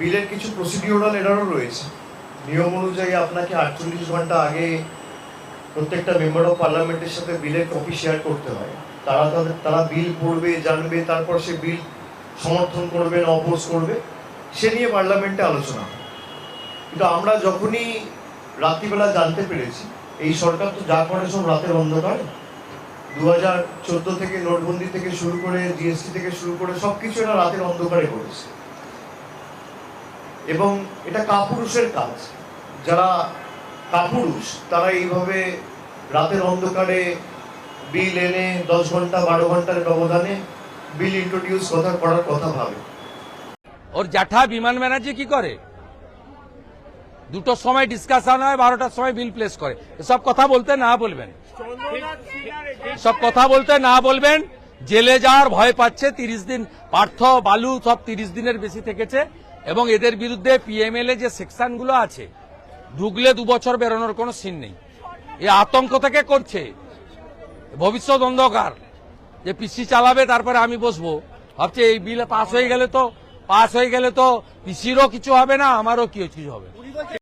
বিলের কিছু প্রসিডিওরাল এরারও রয়েছে। নিয়ম অনুযায়ী আপনাকে আটচল্লিশ ঘণ্টা আগে প্রত্যেকটা মেম্বার অফ পার্লামেন্টের সাথে বিলের কপি শেয়ার করতে হয়। তারা তাদের, তারা বিল পড়বে, জানবে, তারপর সে বিল সমর্থন করবে না অপোজ করবে, সে নিয়ে পার্লামেন্টে আলোচনা কিন্তু আমরা যখনই রাত্রিবেলা জানতে পেরেছি, এই সরকার তো যা করে সব রাতের অন্ধকারে। দু হাজার চোদ্দ থেকে নোটবন্দি থেকে শুরু করে, জিএসটি থেকে শুরু করে সব কিছু এরা রাতের অন্ধকারে করেছে। এবং এটা কাপুরুষের কাজ। যারা কাপুরুষ, তারা এইভাবে রাতের অন্ধকারে বিল এনে দশ ঘণ্টা, বারো ঘণ্টার ব্যবধানে বিল ইন্ট্রোডিউস কথা, করার কথা ভাবে। ওর জ্যাঠা বিমান ব্যানার্জি কি করে? দুটোর সময় ডিসকাশন হয়, বারোটার সময় বিল প্লেস করে। এসব কথা বলতে না বলবেন। সব কথা বলতে না বলবেন, জেলে যাওয়ার ভয় পাচ্ছে, তিরিশ দিন, পার্থ, বালু সব তিরিশ দিনের বেশি থেকেছে। এবং এদের বিরুদ্ধে পিএমএল যে সেকশনগুলো আছে, ঢুকলে দু বছর বেরোনোর কোনো সিন নেই। এ আতঙ্ক থেকে করছে। ভবিষ্যৎ অন্ধকার। যে পিসি চালাবে, তারপরে আমি বসবো। ভাবছে এই বিল পাস হয়ে গেলে তো পাস হয়ে গেলে তো পিসিরও কিছু হবে না, আমারও কিছু হবে।